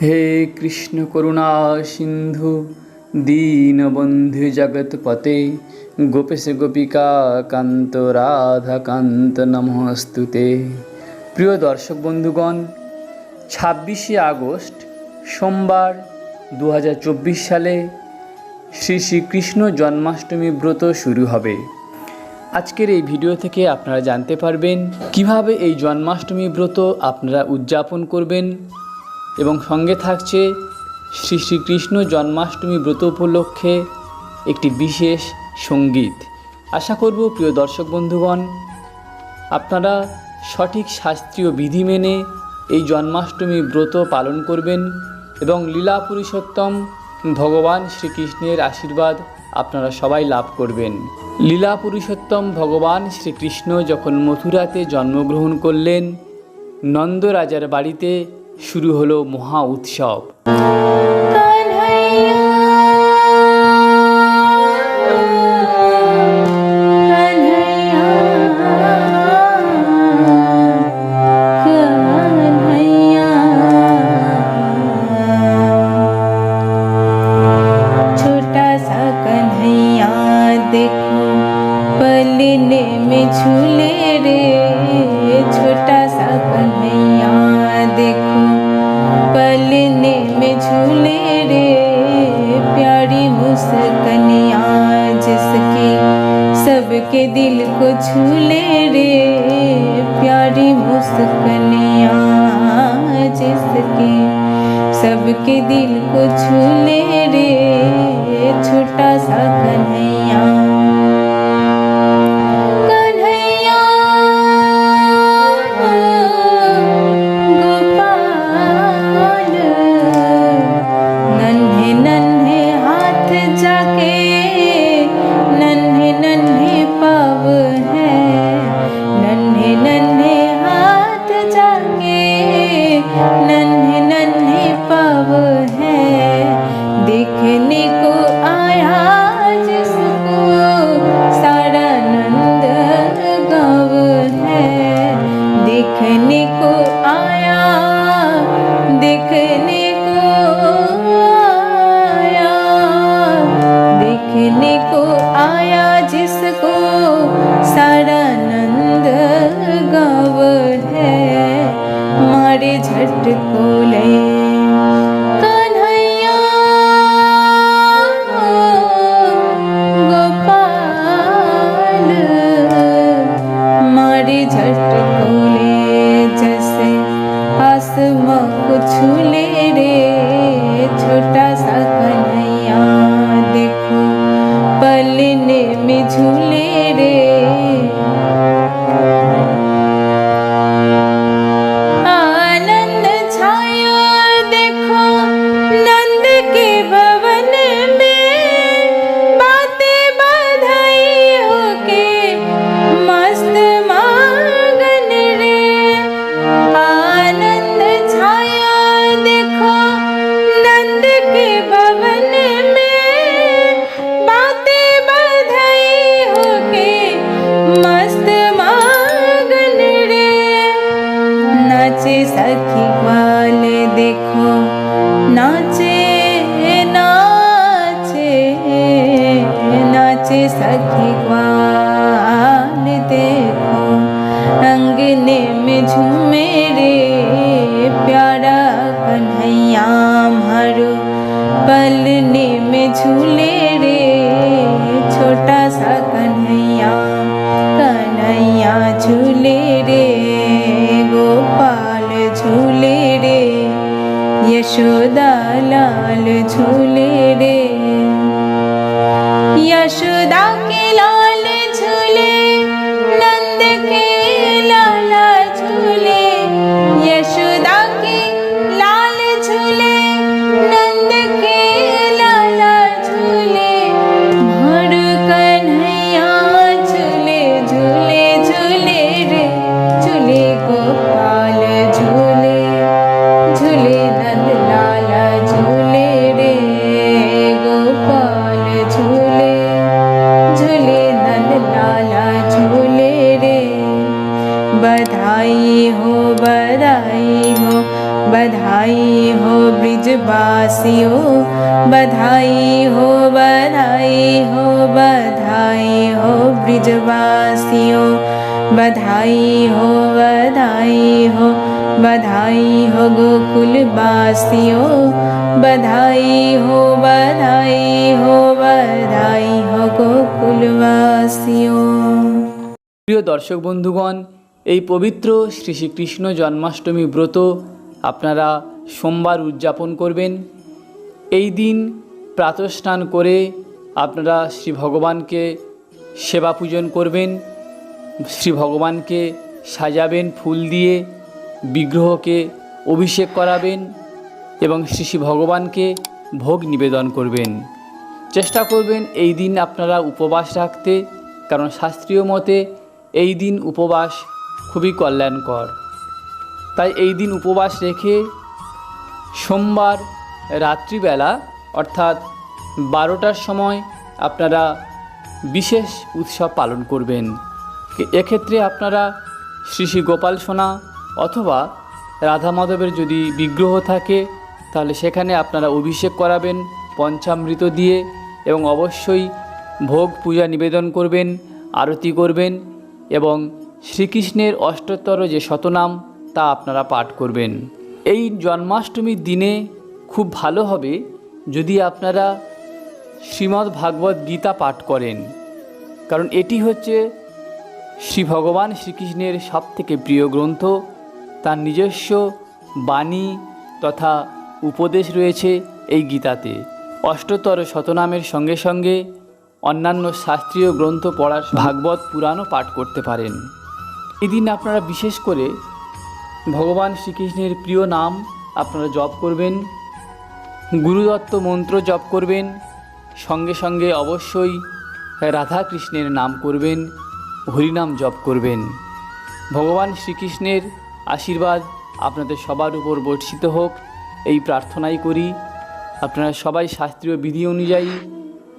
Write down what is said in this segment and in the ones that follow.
হে কৃষ্ণ করুণা সিন্ধু দীনবন্ধু জগৎপতে, গোপেশ গোপিকা কান্ত রাধা কান্ত নমস্তুতে। প্রিয় দর্শক বন্ধুগণ, ছাব্বিশে আগস্ট, সোমবার দু হাজার চব্বিশ সালে শ্রী শ্রীকৃষ্ণ জন্মাষ্টমী ব্রত শুরু হবে। আজকের এই ভিডিও থেকে আপনারা জানতে পারবেন কীভাবে এই জন্মাষ্টমী ব্রত আপনারা উদযাপন করবেন এবং সঙ্গে থাকছে শ্রী শ্রীকৃষ্ণ জন্মাষ্টমী ব্রত উপলক্ষে একটি বিশেষ সংগীত। আশা করব, প্রিয় দর্শক বন্ধুগণ, আপনারা সঠিক শাস্ত্রীয় বিধি মেনে এই জন্মাষ্টমী ব্রত পালন করবেন এবং লীলা পুরুষোত্তম ভগবান শ্রীকৃষ্ণের আশীর্বাদ আপনারা সবাই লাভ করবেন। লীলা পুরুষোত্তম ভগবান শ্রীকৃষ্ণ যখন মথুরাতে জন্মগ্রহণ করলেন, নন্দ রাজার বাড়িতে শুরু হলো মহা উৎসব। मुस्कनिया जिसके सबके दिल को झूले रे छोटा सा कन्हैया। देखने को आया, देखने को आया, देखने को आया जिसको सारा नंद गाँव है। मारे झटको ले। कन्हैया, गोपाल, मारे झूले अंगने में झूमे रे प्यारा कन्हैया मारो पलने में झूले रे छोटा सा कन्हैया कन्हैया झूले रे गोपाल झूले रे यशोदा लाल झूले रे यशोदा बधाई हो बधाई हो बधाई बधाई हो ब्रिजवासियों बधाई हो बधाई हो बधाई हो ब्रिजवासियों बधाई हो बधाई हो बधाई हो गोकुलवासियों बधाई हो बधाई हो बधाई हो गोकुलवासियों প্রিয় দর্শক বন্ধুগণ এই পবিত্র শ্রী শ্রীকৃষ্ণ জন্মাষ্টমী ব্রত আপনারা সোমবার উদযাপন করবেন। এই দিন প্রাতঃস্নান করে আপনারা শ্রী ভগবানকে সেবা পূজন করবেন, শ্রী ভগবানকে সাজাবেন, ফুল দিয়ে বিগ্রহকে অভিষেক করাবেন এবং শ্রী শ্রী ভগবানকে ভোগ নিবেদন করবেন। চেষ্টা করবেন এই দিন আপনারা উপবাস রাখতে, কারণ শাস্ত্রীয় মতে এই দিন উপবাস খুবই কল্যাণকর। তাই এই দিন উপবাস রেখে সোমবার রাত্রিবেলা, অর্থাৎ বারোটার সময় আপনারা বিশেষ উৎসব পালন করবেন। এক্ষেত্রে আপনারা শ্রী শ্রী গোপাল সোনা অথবা রাধা মাধবের যদি বিগ্রহ থাকে, তাহলে সেখানে আপনারা অভিষেক করাবেন, পঞ্চামৃত দিয়ে এবং অবশ্যই ভোগ পূজা নিবেদন করবেন, আরতি করবেন এবং শ্রীকৃষ্ণের অষ্টোত্তর যে শতনাম, তা আপনারা পাঠ করবেন। এই জন্মাষ্টমীর দিনে খুব ভালো হবে যদি আপনারা শ্রীমদ্ ভাগবত গীতা পাঠ করেন। কারণ এটি হচ্ছে শ্রী ভগবান শ্রীকৃষ্ণের সবথেকে প্রিয় গ্রন্থ। তার নিজস্ব বাণী তথা উপদেশ রয়েছে এই গীতাতে। অষ্টতর শতনামের সঙ্গে সঙ্গে অন্যান্য শাস্ত্রীয় গ্রন্থ পড়ার ভাগবত পুরাণও পাঠ করতে পারেন। এদিন আপনারা বিশেষ করে ভগবান শ্রীকৃষ্ণের প্রিয় নাম আপনারা জপ করবেন, গুরুদত্ত মন্ত্র জপ করবেন, সঙ্গে সঙ্গে অবশ্যই রাধা কৃষ্ণের নাম করবেন, হরিনাম জপ করবেন। ভগবান শ্রীকৃষ্ণের আশীর্বাদ আপনাদের সবার উপর বর্ষিত হোক, এই প্রার্থনাই করি। আপনারা সবাই শাস্ত্রীয় বিধি অনুযায়ী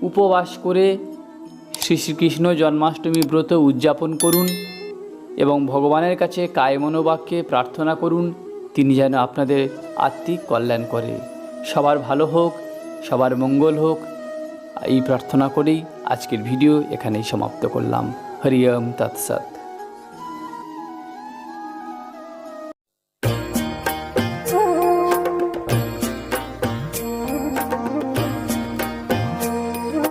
উপবাস করে শ্রী শ্রীকৃষ্ণ জন্মাষ্টমী ব্রত উদযাপন করুন। এবং ভগবানের কাছে কায়মনোবাক্যে প্রার্থনা করুন, তিনি যেন আপনাদের আত্মিক কল্যাণ করে। সবার ভালো হোক, সবার মঙ্গল হোক। এই প্রার্থনা করেই আজকের ভিডিও এখানেই সমাপ্ত করলাম। হরিয়ম তৎসৎ।